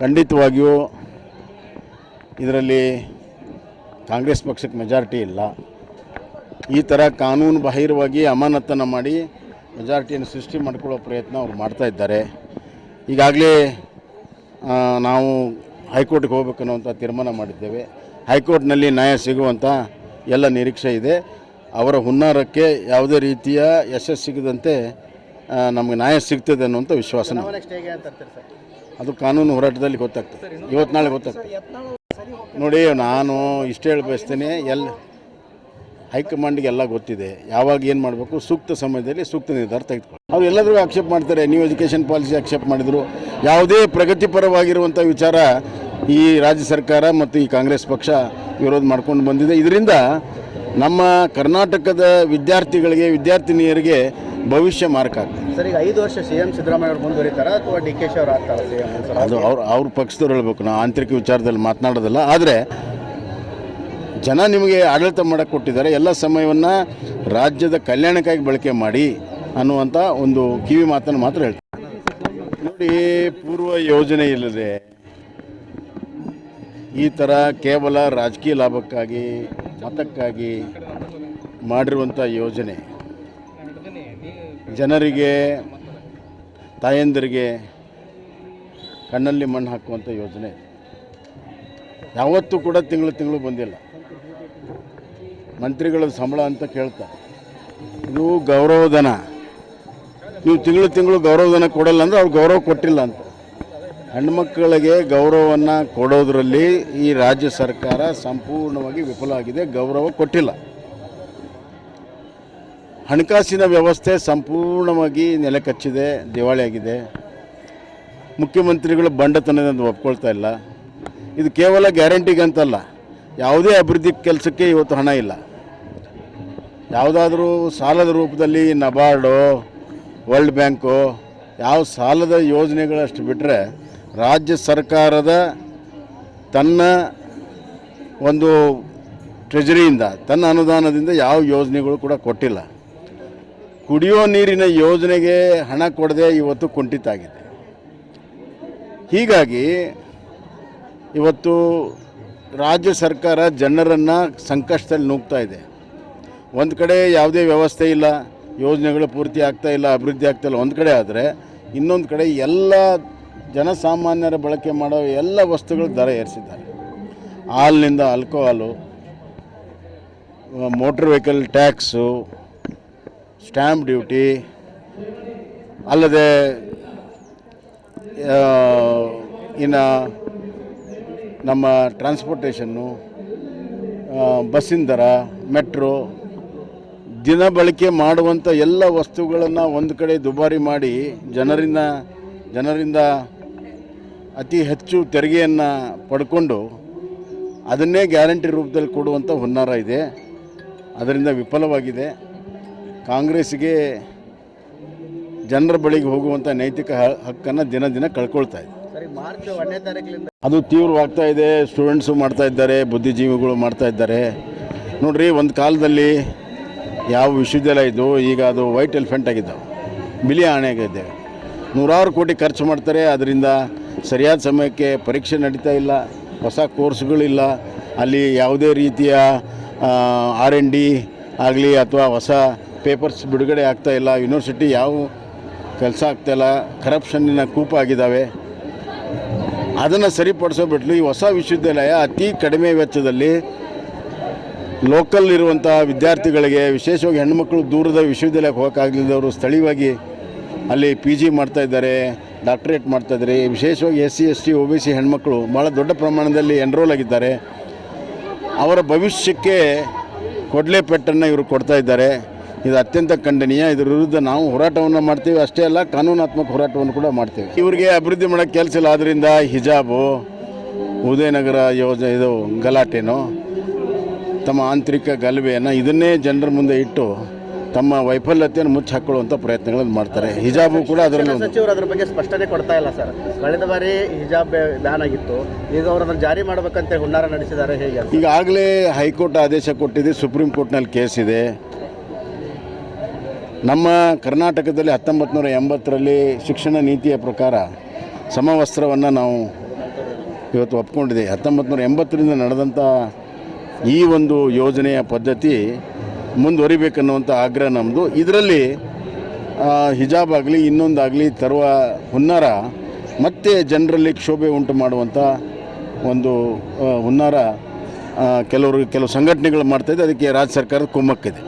ಖಂಡಿತವಾಗಿಯೂ ಇದರಲ್ಲಿ ಕಾಂಗ್ರೆಸ್ ಪಕ್ಷಕ್ಕೆ ಮೆಜಾರಿಟಿ ಇಲ್ಲ. ಈ ಥರ ಕಾನೂನು ಬಾಹಿರವಾಗಿ ಅಮಾನತನ್ನು ಮಾಡಿ ಮೆಜಾರಿಟಿಯನ್ನು ಸೃಷ್ಟಿ ಮಾಡಿಕೊಳ್ಳೋ ಪ್ರಯತ್ನ ಅವ್ರು ಮಾಡ್ತಾ ಇದ್ದಾರೆ. ಈಗಾಗಲೇ ನಾವು ಹೈಕೋರ್ಟ್ಗೆ ಹೋಗ್ಬೇಕನ್ನುವಂಥ ತೀರ್ಮಾನ ಮಾಡಿದ್ದೇವೆ. ಹೈಕೋರ್ಟ್ನಲ್ಲಿ ನ್ಯಾಯ ಸಿಗುವಂಥ ಎಲ್ಲ ನಿರೀಕ್ಷೆ ಇದೆ. ಅವರ ಹುನ್ನಾರಕ್ಕೆ ಯಾವುದೇ ರೀತಿಯ ಯಶಸ್ಸು ಸಿಗದಂತೆ ನಮಗೆ ನ್ಯಾಯ ಸಿಗ್ತದೆ ಅನ್ನುವಂಥ ವಿಶ್ವಾಸ ಅದು ಕಾನೂನು ಹೋರಾಟದಲ್ಲಿ ಗೊತ್ತಾಗ್ತದೆ. ಇವತ್ತು ನಾಳೆ ಗೊತ್ತಾಗ್ತದೆ. ನೋಡಿ ನಾನು ಇಷ್ಟು ಹೇಳಿ ಬಯಸ್ತೇನೆ ಎಲ್ಲ ಹೈಕಮಾಂಡ್ಗೆ ಎಲ್ಲ ಗೊತ್ತಿದೆ. ಯಾವಾಗ ಏನು ಮಾಡಬೇಕು ಸೂಕ್ತ ಸಮಯದಲ್ಲಿ ಸೂಕ್ತ ನಿರ್ಧಾರ ತೆಗೆದುಕೊಳ್ಳಿ. ಅವ್ರು ಎಲ್ಲರಿಗೂ ಆಕ್ಷೇಪ ಮಾಡ್ತಾರೆ ನ್ಯೂ ಎಜುಕೇಷನ್ ಪಾಲಿಸಿ ಆಕ್ಷೇಪ ಮಾಡಿದರು. ಯಾವುದೇ ಪ್ರಗತಿಪರವಾಗಿರುವಂಥ ವಿಚಾರ ಈ ರಾಜ್ಯ ಸರ್ಕಾರ ಮತ್ತು ಈ ಕಾಂಗ್ರೆಸ್ ಪಕ್ಷ ವಿರೋಧ ಮಾಡ್ಕೊಂಡು ಬಂದಿದೆ. ಇದರಿಂದ ನಮ್ಮ ಕರ್ನಾಟಕದ ವಿದ್ಯಾರ್ಥಿಗಳಿಗೆ ವಿದ್ಯಾರ್ಥಿನಿಯರಿಗೆ ಭವಿಷ್ಯ ಮಾರ್ಕ್ ಆಗ್ತದೆ. ಸರ್ ಈಗ ಐದು ವರ್ಷ ಸಿ ಎಂ ಸಿದ್ದರಾಮಯ್ಯ ಅವರು ಮುಂದುವರಿತಾರ ಅಥವಾ ಡಿ ಕೆ ಶಿ ಅವರು ಆಗ್ತಾರ ಸಿ ಎಂ ಅದು ಅವ್ರು ಅವ್ರ ಪಕ್ಷದವ್ರು ಹೇಳ್ಬೇಕು. ನಾವು ಆಂತರಿಕ ವಿಚಾರದಲ್ಲಿ ಮಾತನಾಡೋದಲ್ಲ. ಆದರೆ ಜನ ನಿಮಗೆ ಆಡಳಿತ ಮಾಡಕ್ಕೆ ಕೊಟ್ಟಿದ್ದಾರೆ. ಎಲ್ಲ ಸಮಯವನ್ನು ರಾಜ್ಯದ ಕಲ್ಯಾಣಕ್ಕಾಗಿ ಬಳಕೆ ಮಾಡಿ ಅನ್ನುವಂಥ ಒಂದು ಕಿವಿ ಮಾತನ್ನು ಮಾತ್ರ ಹೇಳ್ತಾರೆ ನೋಡಿ ಪೂರ್ವ ಯೋಜನೆ ಇಲ್ಲದೆ ಈ ಥರ ಕೇವಲ ರಾಜಕೀಯ ಲಾಭಕ್ಕಾಗಿ ಮತಕ್ಕಾಗಿ ಮಾಡಿರುವಂಥ ಯೋಜನೆ. ಜನರಿಗೆ, ತಾಯಂದಿರಿಗೆ ಕಣ್ಣಲ್ಲಿ ಮಣ್ಣು ಹಾಕುವಂಥ ಯೋಜನೆ. ಯಾವತ್ತೂ ಕೂಡ ತಿಂಗಳು ತಿಂಗಳು ಬಂದಿಲ್ಲ. ಮಂತ್ರಿಗಳ ಸಂಬಳ ಅಂತ ಕೇಳ್ತಾರೆ. ಇದು ಗೌರವಧನ. ನೀವು ತಿಂಗಳು ತಿಂಗಳು ಗೌರವಧನ ಕೊಡಲ್ಲ ಅಂದರೆ ಅವ್ರು ಗೌರವ ಕೊಟ್ಟಿಲ್ಲ ಅಂತ. ಹೆಣ್ಮಕ್ಕಳಿಗೆ ಗೌರವವನ್ನು ಕೊಡೋದ್ರಲ್ಲಿ ಈ ರಾಜ್ಯ ಸರ್ಕಾರ ಸಂಪೂರ್ಣವಾಗಿ ವಿಫಲ ಆಗಿದೆ, ಗೌರವ ಕೊಟ್ಟಿಲ್ಲ. ಹಣಕಾಸಿನ ವ್ಯವಸ್ಥೆ ಸಂಪೂರ್ಣವಾಗಿ ನೆಲಕಚ್ಚಿದೆ ದಿವಾಳಿಯಾಗಿದೆ ಮುಖ್ಯಮಂತ್ರಿಗಳು ಬಂಡತನದಿಂದ ಒಪ್ಕೊಳ್ತಾ ಇಲ್ಲ. ಇದು ಕೇವಲ ಗ್ಯಾರಂಟಿಗಂತಲ್ಲ ಯಾವುದೇ ಅಭಿವೃದ್ಧಿ ಕೆಲಸಕ್ಕೆ ಇವತ್ತು ಹಣ ಇಲ್ಲ. ಯಾವುದಾದ್ರೂ ಸಾಲದ ರೂಪದಲ್ಲಿ ನಬಾರ್ಡು, ವರ್ಲ್ಡ್ ಬ್ಯಾಂಕು, ಯಾವ ಸಾಲದ ಯೋಜನೆಗಳಷ್ಟು ಬಿಟ್ಟರೆ ರಾಜ್ಯ ಸರ್ಕಾರದ ತನ್ನ ಒಂದು ಟ್ರೆಜರಿಯಿಂದ, ತನ್ನ ಅನುದಾನದಿಂದ ಯಾವ ಯೋಜನೆಗಳು ಕೂಡ ಕೊಟ್ಟಿಲ್ಲ. ಕುಡಿಯೋ ನೀರಿನ ಯೋಜನೆಗೆ ಹಣ ಕೊಡದೆ ಇವತ್ತು ಕುಂಠಿತ ಆಗಿದೆ ಹೀಗಾಗಿ ಇವತ್ತು ರಾಜ್ಯ ಸರ್ಕಾರ ಜನರನ್ನು ಸಂಕಷ್ಟದಲ್ಲಿ ನೂಗ್ತಾ ಇದೆ. ಒಂದು ಕಡೆ ಯಾವುದೇ ವ್ಯವಸ್ಥೆ ಇಲ್ಲ, ಯೋಜನೆಗಳು ಪೂರ್ತಿ ಆಗ್ತಾ ಇಲ್ಲ, ಅಭಿವೃದ್ಧಿ ಆಗ್ತಾ ಇಲ್ಲ, ಒಂದು ಕಡೆ ಆದರೆ ಇನ್ನೊಂದು ಕಡೆ ಎಲ್ಲ ಜನಸಾಮಾನ್ಯರ ಬಳಕೆ ಮಾಡೋ ಎಲ್ಲ ವಸ್ತುಗಳು ದರ ಏರಿಸಿದ್ದಾರೆ. ಹಾಲ್ನಿಂದ alcohol motor vehicle tax stamp duty, ಅಲ್ಲದೆ ಇನ್ನು ನಮ್ಮ ಟ್ರಾನ್ಸ್ಪೋರ್ಟೇಷನ್ನು ಬಸ್ಸಿನ ದರ, ಮೆಟ್ರೋ, ದಿನ ಬಳಕೆ ಮಾಡುವಂಥ ಎಲ್ಲ ವಸ್ತುಗಳನ್ನು ಒಂದು ಕಡೆ ದುಬಾರಿ ಮಾಡಿ ಜನರಿಂದ ಜನರಿಂದ ಅತಿ ಹೆಚ್ಚು ತೆರಿಗೆಯನ್ನು ಪಡ್ಕೊಂಡು ಅದನ್ನೇ ಗ್ಯಾರಂಟಿ ರೂಪದಲ್ಲಿ ಕೊಡುವಂಥ ಹುನ್ನಾರ ಇದೆ. ಅದರಿಂದ ವಿಫಲವಾಗಿದೆ. ಕಾಂಗ್ರೆಸ್ಸಿಗೆ ಜನರ ಬಳಿಗೆ ಹೋಗುವಂಥ ನೈತಿಕ ಹಕ್ಕನ್ನು ದಿನ ದಿನ ಕಳ್ಕೊಳ್ತಾ ಇದೆ. ಅದು ತೀವ್ರವಾಗ್ತಾ ಇದೆ ಸ್ಟೂಡೆಂಟ್ಸು ಮಾಡ್ತಾ ಇದ್ದಾರೆ ಬುದ್ಧಿಜೀವಿಗಳು ಮಾಡ್ತಾ ಇದ್ದಾರೆ. ನೋಡ್ರಿ ಒಂದು ಕಾಲದಲ್ಲಿ ಯಾವ ವಿಶ್ವವಿದ್ಯಾಲಯ ಇದ್ದು ಈಗ ಅದು ವೈಟ್ ಎಲಿಫೆಂಟ್ ಆಗಿದ್ದಾವೆ. ಬಿಳಿ ಆಣೆಯಾಗಿದ್ದೇವೆ ನೂರಾರು ಕೋಟಿ ಖರ್ಚು ಮಾಡ್ತಾರೆ ಅದರಿಂದ ಸರಿಯಾದ ಸಮಯಕ್ಕೆ ಪರೀಕ್ಷೆ ನಡೀತಾ ಇಲ್ಲ ಹೊಸ ಕೋರ್ಸ್ಗಳಿಲ್ಲ. ಅಲ್ಲಿ ಯಾವುದೇ ರೀತಿಯ ಆರ್ ಎನ್ ಡಿ ಆಗಲಿ ಅಥವಾ ಹೊಸ ಪೇಪರ್ಸ್ ಬಿಡುಗಡೆ ಆಗ್ತಾ ಇಲ್ಲ. ಯೂನಿವರ್ಸಿಟಿ ಯಾವ ಕೆಲಸ ಆಗ್ತಾಯಿಲ್ಲ ಕರಪ್ಷನ್ನಿನ ಕೂಪ ಆಗಿದ್ದಾವೆ. ಅದನ್ನು ಸರಿಪಡಿಸೋ ಬಿಟ್ಲು ಈ ಹೊಸ ವಿಶ್ವವಿದ್ಯಾಲಯ ಅತಿ ಕಡಿಮೆ ವೆಚ್ಚದಲ್ಲಿ ಲೋಕಲ್ ಇರುವಂಥ ವಿದ್ಯಾರ್ಥಿಗಳಿಗೆ, ವಿಶೇಷವಾಗಿ ಹೆಣ್ಣುಮಕ್ಕಳು ದೂರದ ವಿಶ್ವವಿದ್ಯಾಲಯಕ್ಕೆ ಹೋಗೋಕ್ಕಾಗಲಿದ್ದವರು ಸ್ಥಳೀಯವಾಗಿ ಅಲ್ಲಿ ಪಿ ಜಿ ಮಾಡ್ತಾ ಇದ್ದಾರೆ, ಡಾಕ್ಟ್ರೇಟ್ ಮಾಡ್ತಾಯಿದ್ದಾರೆ ವಿಶೇಷವಾಗಿ S C, S T, O B C ಹೆಣ್ಮಕ್ಳು ಭಾಳ ದೊಡ್ಡ ಪ್ರಮಾಣದಲ್ಲಿ ಎನ್ರೋಲ್ ಆಗಿದ್ದಾರೆ. ಅವರ ಭವಿಷ್ಯಕ್ಕೆ ಕೊಡಲೆ ಪೆಟ್ಟನ್ನು ಇವರು ಕೊಡ್ತಾ ಇದ್ದಾರೆ. ಇದು ಅತ್ಯಂತ ಖಂಡನೀಯ. ಇದರ ವಿರುದ್ಧ ನಾವು ಹೋರಾಟವನ್ನು ಮಾಡ್ತೀವಿ. ಅಷ್ಟೇ ಅಲ್ಲ ಕಾನೂನಾತ್ಮಕ ಹೋರಾಟವನ್ನು ಕೂಡ ಮಾಡ್ತೀವಿ. ಇವರಿಗೆ ಅಭಿವೃದ್ಧಿ ಮಾಡೋಕ್ಕೆ ಕೆಲಸ ಇಲ್ಲ. ಆದ್ದರಿಂದ ಹಿಜಾಬು ಉದಯನಗರ ಯೋಜನೆ ಇದು ಗಲಾಟೆನೋ ತಮ್ಮ ಆಂತರಿಕ ಗಲಭೆಯನ್ನು ಇದನ್ನೇ ಜನರ ಮುಂದೆ ಇಟ್ಟು ತಮ್ಮ ವೈಫಲ್ಯತೆಯನ್ನು ಮುಚ್ಚಿ ಹಾಕೊಳ್ಳುವಂಥ ಪ್ರಯತ್ನಗಳನ್ನು ಮಾಡ್ತಾರೆ. ಹಿಜಾಬು ಕೂಡ ಅದರಲ್ಲಿ ಸಚಿವರು ಅದ್ರ ಬಗ್ಗೆ ಸ್ಪಷ್ಟನೆ ಕೊಡ್ತಾ ಇಲ್ಲ ಸರ್. ಕಳೆದ ಬಾರಿ ಹಿಜಾಬ್ ಬ್ಯಾನ್ ಆಗಿತ್ತು. ಈಗ ಅವರು ಅದನ್ನು ಜಾರಿ ಮಾಡಬೇಕಂತ ಹುನ್ನಾರ ನಡೆಸಿದ್ದಾರೆ ಹೇಗೆ? ಈಗಾಗಲೇ ಹೈಕೋರ್ಟ್ ಆದೇಶ ಕೊಟ್ಟಿದೆ. ಸುಪ್ರೀಂ ಕೋರ್ಟ್ನಲ್ಲಿ ಕೇಸ್ ಇದೆ. ನಮ್ಮ ಕರ್ನಾಟಕದಲ್ಲಿ ಹತ್ತೊಂಬತ್ತು ನೂರ ಎಂಬತ್ತರಲ್ಲಿ ಶಿಕ್ಷಣ ನೀತಿಯ ಪ್ರಕಾರ ಸಮವಸ್ತ್ರವನ್ನು ನಾವು ಇವತ್ತು ಒಪ್ಕೊಂಡಿದೆ. ಹತ್ತೊಂಬತ್ತು ನೂರ ಎಂಬತ್ತರಿಂದ ನಡೆದಂಥ ಈ ಒಂದು ಯೋಜನೆಯ ಪದ್ಧತಿ ಮುಂದುವರಿಬೇಕನ್ನುವಂಥ ಆಗ್ರಹ ನಮ್ಮದು ಇದರಲ್ಲಿ ಹಿಜಾಬ್ ಆಗಲಿ, ಇನ್ನೊಂದಾಗಲಿ ತರುವ ಹುನ್ನಾರ ಮತ್ತೆ ಜನರಲ್ಲಿ ಕ್ಷೋಭೆ ಉಂಟು ಮಾಡುವಂಥ ಒಂದು ಹುನ್ನಾರ ಕೆಲವರು, ಕೆಲವು ಸಂಘಟನೆಗಳು ಮಾಡ್ತಾಯಿದೆ ಅದಕ್ಕೆ ರಾಜ್ಯ ಸರ್ಕಾರದ ಕುಮ್ಮಕ್ಕಿದೆ.